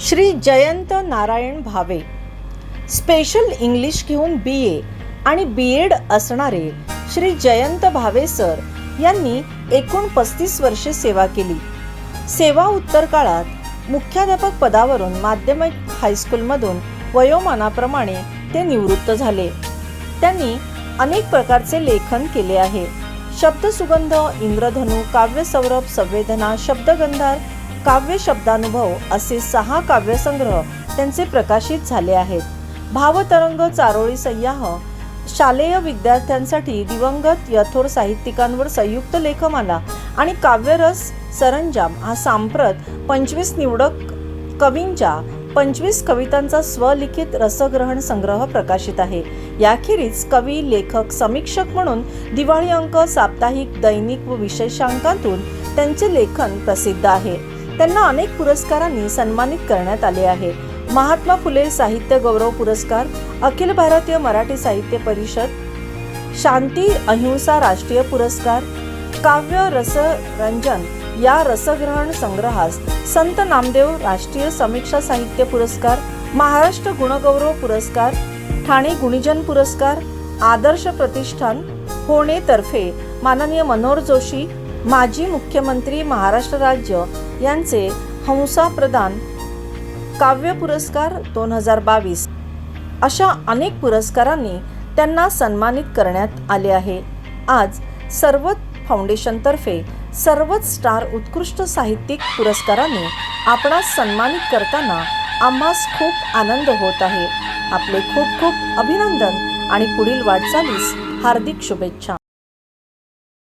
Shri Jayant Narayan Bhave special English घेऊन B ए आणि B Ed असणारे श्री जयंत भावे सर यांनी एकूण पस्तीस वर्षे सेवा केली. सेवा उत्तर काळात मुख्याध्यापक पदावरून माध्यमिक हायस्कूलमधून वयोमानाप्रमाणे ते निवृत्त झाले. त्यांनी अनेक प्रकारचे लेखन केले आहे. शब्दसुगंध इंद्रधनु काव्य सौरभ संवेदना शब्दगंधार काव्य शब्दानुभव असे सहा काव्यसंग्रह त्यांचे प्रकाशित झाले आहेत. भावतरंग चारोळी सय्याह शालेय विद्यार्थ्यांसाठी दिवंगत यथोर साहित्यिकांवर संयुक्त लेखमाला आणि काव्यरस सरंजाम हा सांप्रत पंचवीस निवडक कवींच्या पंचवीस कवितांचा स्वलिखित रसग्रहण संग्रह प्रकाशित आहे. याखेरीज कवी लेखक समीक्षक म्हणून दिवाळी अंक साप्ताहिक दैनिक व विशेषांकातून त्यांचे लेखन प्रसिद्ध आहे. त्यांना अनेक पुरस्कारांनी सन्मानित करण्यात आले आहे. महात्मा फुले साहित्य गौरव पुरस्कार अखिल भारतीय मराठी साहित्य परिषद शांती अहिंसा राष्ट्रीय पुरस्कार काव्य रसरंजन या रसग्रहण संग्रहास संत नामदेव राष्ट्रीय समीक्षा साहित्य पुरस्कार महाराष्ट्र गुणगौरव पुरस्कार ठाणे गुणीजन पुरस्कार आदर्श प्रतिष्ठान होणे तर्फे माननीय मनोहर जोशी माजी मुख्यमंत्री महाराष्ट्र राज्य यांचे हंसा प्रदान काव्य पुरस्कार दोन हजार बावीस. अशा अनेक पुरस्कारांनी त्यांना सन्मानित करण्यात आले आहे. आज सर्वच फाउंडेशनतर्फे सर्वच स्टार उत्कृष्ट साहित्यिक पुरस्काराने आपणास सन्मानित करताना आम्हास खूप आनंद होत आहे. आपले खूप खूप अभिनंदन आणि पुढील वाटचालीस हार्दिक शुभेच्छा.